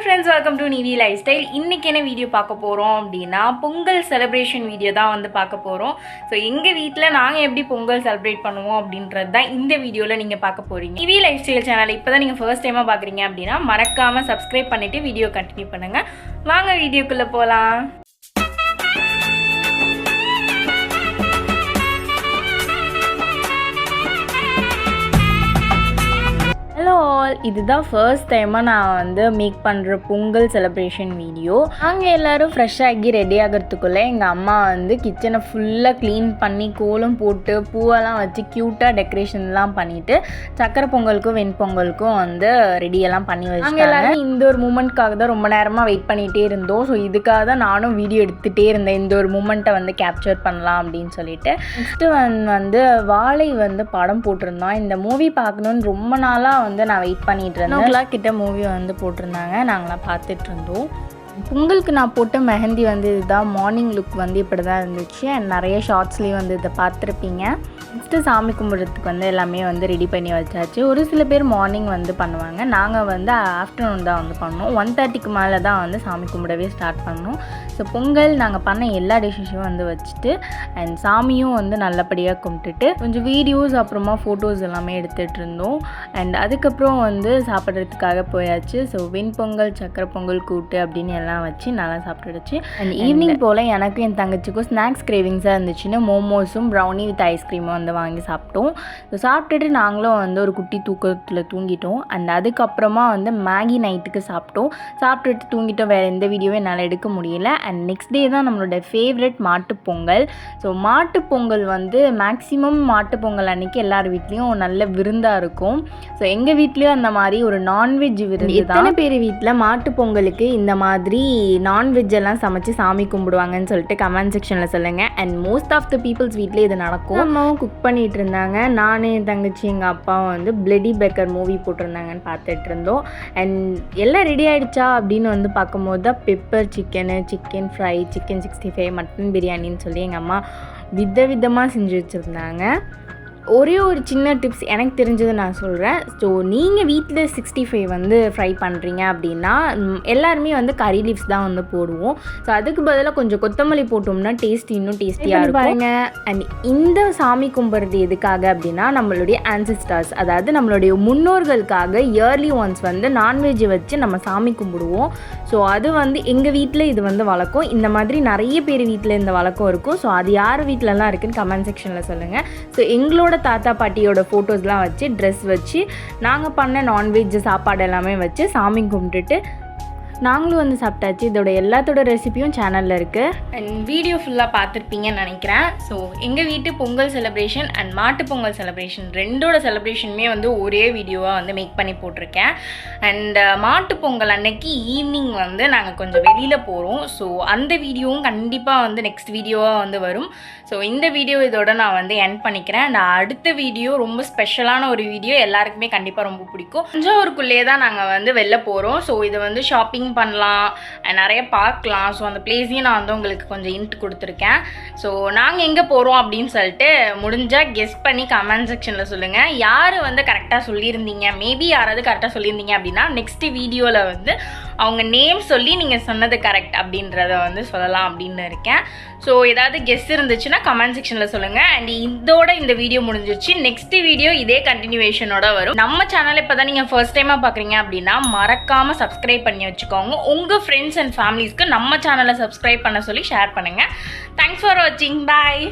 Friends welcome to Nivi lifestyle இன்றைக்கி என்ன video பார்க்க போகிறோம் அப்படின்னா பொங்கல் செலிப்ரேஷன் வீடியோ தான் வந்து பார்க்க போகிறோம் ஸோ எங்கள் வீட்டில் நாங்கள் எப்படி பொங்கல் செலிப்ரேட் பண்ணுவோம் அப்படின்றது தான் இந்த வீடியோவில் நீங்கள் பார்க்க போகிறீங்க நிவி லைஃப் ஸ்டைல் சேனல் இப்போ தான் நீங்கள் ஃபர்ஸ்ட் டைமாக பார்க்குறீங்க அப்படின்னா மறக்காமல் சப்ஸ்கிரைப் பண்ணிவிட்டு வீடியோ கண்டினியூ பண்ணுங்கள் வாங்க வீடியோக்குள்ளே போகலாம் இதுதான் ஃபர்ஸ்ட் டைமாக நான் வந்து மேக் பண்ணுற பொங்கல் செலப்ரேஷன் வீடியோ நாங்கள் எல்லோரும் ஃப்ரெஷ்ஷாகி ரெடி ஆகிறதுக்குள்ளே எங்கள் அம்மா வந்து கிச்சனை ஃபுல்லாக க்ளீன் பண்ணி கோலம் போட்டு பூவெல்லாம் வச்சு க்யூட்டாக டெக்கரேஷன்லாம் பண்ணிவிட்டு சக்கரை பொங்கலுக்கும் வெண்பொங்கலுக்கும் வந்து ரெடியெல்லாம் பண்ணி வச்சுட்டாங்க. எல்லாரும் இந்த ஒரு மூமெண்ட்காக தான் ரொம்ப நேரமாக வெயிட் பண்ணிகிட்டே இருந்தோம். ஸோ இதுக்காக தான் நானும் வீடியோ எடுத்துகிட்டே இருந்தேன். இந்த ஒரு மூமெண்ட்டை வந்து கேப்சர் பண்ணலாம் அப்படின்னு சொல்லிட்டு. நெக்ஸ்ட்டு வந்து வாழை வந்து படம் போட்டிருந்தோம் இந்த மூவி பார்க்கணுன்னு ரொம்ப நாளாக வந்து நான் வெயிட் பண்ணிட்டு இருந்தோம் கிளாக் கிட்ட மூவி வந்து போட்டிருந்தாங்க. நாங்களாம் பார்த்துட்டு இருந்தோம் பொங்கலுக்கு நான் போட்ட மெஹந்தி வந்து இதுதான். மார்னிங் லுக் வந்து இப்படி தான் இருந்துச்சு. அண்ட் நிறைய ஷார்ட்ஸ்லேயும் வந்து இதை பார்த்துருப்பீங்க. நெக்ஸ்ட்டு சாமி கும்பிட்றதுக்கு வந்து எல்லாமே வந்து ரெடி பண்ணி வச்சாச்சு. ஒரு சில பேர் மார்னிங் வந்து பண்ணுவாங்க. நாங்கள் வந்து ஆஃப்டர்நூன் தான் வந்து பண்ணோம் ஒன் தேர்ட்டிக்கு மேலே தான் வந்து சாமி கும்பிடவே ஸ்டார்ட் பண்ணோம் ஸோ பொங்கல் நாங்கள் பண்ண எல்லா டிஷ்ஷஸும் வந்து வச்சுட்டு அண்ட் சாமியும் வந்து நல்லபடியாக கும்பிட்டுட்டு கொஞ்சம் வீடியோஸ் அப்புறமா ஃபோட்டோஸ் எல்லாமே எடுத்துகிட்டு இருந்தோம். அண்ட் அதுக்கப்புறம் வந்து சாப்பிட்றதுக்காக போயாச்சு. ஸோ வெண்பொங்கல் சக்கரை பொங்கல் கூட்டு அப்படின்னு எல்லாம் வச்சு நல்லா சாப்பிட்டுடுச்சு. அண்ட் ஈவினிங் போல் எனக்கும் என் தங்கச்சிக்கும் ஸ்நாக்ஸ் கிரேவிங்ஸாக இருந்துச்சுன்னு மோமோஸும் ப்ரௌனி வித் ஐஸ்கிரீமும் வந்து வாங்கி சாப்பிட்டோம். ஸோ சாப்பிட்டுட்டு நாங்களும் வந்து ஒரு குட்டி தூக்கத்தில் தூங்கிட்டோம். அண்ட் அதுக்கப்புறமா வந்து மேகி நைட்டுக்கு சாப்பிட்டோம். சாப்பிட்டுட்டு தூங்கிட்டோம். வேறு எந்த வீடியோவும் என்னால் எடுக்க முடியல. அண்ட் நெக்ஸ்ட் டே தான் நம்மளோட ஃபேவரட் மாட்டுப் பொங்கல். ஸோ மாட்டுப் பொங்கல் வந்து மேக்ஸிமம் மாட்டுப் பொங்கல் அன்னைக்கு எல்லார் வீட்லேயும் நல்ல விருந்தாக இருக்கும். ஸோ எங்கள் வீட்லேயும் அந்த மாதிரி ஒரு நான்வெஜ் விருந்து எத்தனை பேர் வீட்டில் மாட்டுப் பொங்கலுக்கு இந்த மாதிரி நான்வெஜ் எல்லாம் சமைச்சு சாமி கும்பிடுவாங்கன்னு சொல்லிட்டு கமெண்ட் செக்ஷனில் சொல்லுங்கள் and most of the peoples வீட்டில் இது நடக்கும். அம்மாவும் குக் பண்ணிகிட்டு இருந்தாங்க நானே என் தங்கச்சி எங்கள் அப்பாவும் வந்து பிளெடி பெக்கர் மூவி போட்டிருந்தாங்கன்னு பார்த்துட்டு இருந்தோம் அண்ட் எல்லாம் ரெடி ஆகிடுச்சா அப்படின்னு வந்து பார்க்கும்போது தான் pepper chicken chicken fry chicken sixty five mutton பிரியாணின்னு சொல்லி எங்கள் அம்மா வித விதமாக செஞ்சு வச்சுருந்தாங்க. ஒரே ஒரு சின்ன டிப்ஸ் எனக்கு தெரிஞ்சதை நான் சொல்கிறேன் ஸோ நீங்கள் வீட்டில் சிக்ஸ்டி ஃபைவ் வந்து ஃப்ரை பண்ணுறீங்க அப்படின்னா எல்லாருமே வந்து கறி லீவ்ஸ் தான் வந்து போடுவோம். ஸோ அதுக்கு பதிலாக கொஞ்சம் கொத்தமல்லி போட்டோம்னா டேஸ்ட் இன்னும் டேஸ்டியாக இருக்கும். பாருங்க? அண்ட் இந்த சாமி கும்பிட்றது எதுக்காக அப்படின்னா நம்மளுடைய ஆன்சிஸ்டர்ஸ் அதாவது நம்மளுடைய முன்னோர்களுக்காக இயர்லி ஒன்ஸ் வந்து நான்வெஜ் வச்சு நம்ம சாமி கும்பிடுவோம். ஸோ அது வந்து எங்கள் வீட்டில் இது வந்து வழக்கம். இந்த மாதிரி நிறைய பேர் வீட்டில் இந்த வழக்கம் இருக்கும். ஸோ அது யார் வீட்டிலலாம் இருக்குன்னு கமெண்ட் செக்ஷனில் சொல்லுங்கள் ஸோ எங்களோட தாத்தா பாட்டியோட ஃபோட்டோஸ்லாம் வச்சு ட்ரெஸ் வச்சு நாங்கள் பண்ண நான்வெஜ் சாப்பாடு எல்லாமே வச்சு சாமி கும்பிட்டுட்டு நாங்களும் வந்து சாப்பிட்டாச்சு. இதோட எல்லாத்தோட ரெசிபியும் சேனலில் இருக்குது அண்ட் வீடியோ ஃபுல்லாக பார்த்துருப்பீங்கன்னு நினைக்கிறேன். ஸோ எங்கள் வீட்டு பொங்கல் செலிப்ரேஷன் அண்ட் மாட்டு பொங்கல் செலிப்ரேஷன் ரெண்டோட செலிப்ரேஷனுமே வந்து ஒரே வீடியோவாக வந்து மேக் பண்ணி போட்டிருக்கேன். அண்ட் uh, மாட்டு பொங்கல் அன்னைக்கு ஈவினிங் வந்து நாங்கள் கொஞ்சம் வெளியில் போகிறோம் ஸோ அந்த வீடியோவும் கண்டிப்பாக வந்து நெக்ஸ்ட் வீடியோவாக வந்து வரும். ஸோ இந்த வீடியோ இதோட நான் வந்து என் பண்ணிக்கிறேன். அண்ட் அடுத்த வீடியோ ரொம்ப ஸ்பெஷலான ஒரு வீடியோ எல்லாருக்குமே கண்டிப்பாக ரொம்ப பிடிக்கும். தஞ்சாவூருக்குள்ளேயே தான் நாங்கள் வந்து வெளில போகிறோம் ஸோ இதை வந்து ஷாப்பிங் பண்ணலாம் நிறைய பார்க்கலாம். ஸோ அந்த பிளேஸையும் நான் வந்து உங்களுக்கு கொஞ்சம் இன்ட் கொடுத்துருக்கேன். ஸோ நாங்கள் எங்கே போகிறோம் அப்படின்னு சொல்லிட்டு முடிஞ்சால் கெஸ் பண்ணி கமெண்ட் செக்ஷனில் சொல்லுங்கள் யார் வந்து கரெக்டாக சொல்லியிருந்தீங்க? மேபி யாராவது கரெக்டாக சொல்லியிருந்தீங்க அப்படின்னா நெக்ஸ்ட் வீடியோவில் வந்து அவங்க நேம் சொல்லி நீங்கள் சொன்னது கரெக்ட் அப்படின்றத வந்து சொல்லலாம் அப்படின்னு இருக்கேன். ஸோ ஏதாவது கெஸ் இருந்துச்சுன்னா கமெண்ட் செக்ஷனில் சொல்லுங்கள் அண்ட் இதோட இந்த வீடியோ முடிஞ்சிருச்சு. நெக்ஸ்ட் வீடியோ இதே கண்டினியூவேஷனோட வரும். நம்ம சேனல் இப்போ தான் நீங்கள் ஃபர்ஸ்ட் டைமாக பார்க்குறீங்க அப்படின்னா மறக்காமல் சப்ஸ்கிரைப் பண்ணி வச்சுக்கோங்க. உங்கள் ஃப்ரெண்ட்ஸ் அண்ட் ஃபேமிலிஸ்க்கு நம்ம சேனலை சப்ஸ்கிரைப் பண்ண சொல்லி ஷேர் பண்ணுங்கள் தேங்க்ஸ் ஃபார் வாட்சிங் பாய்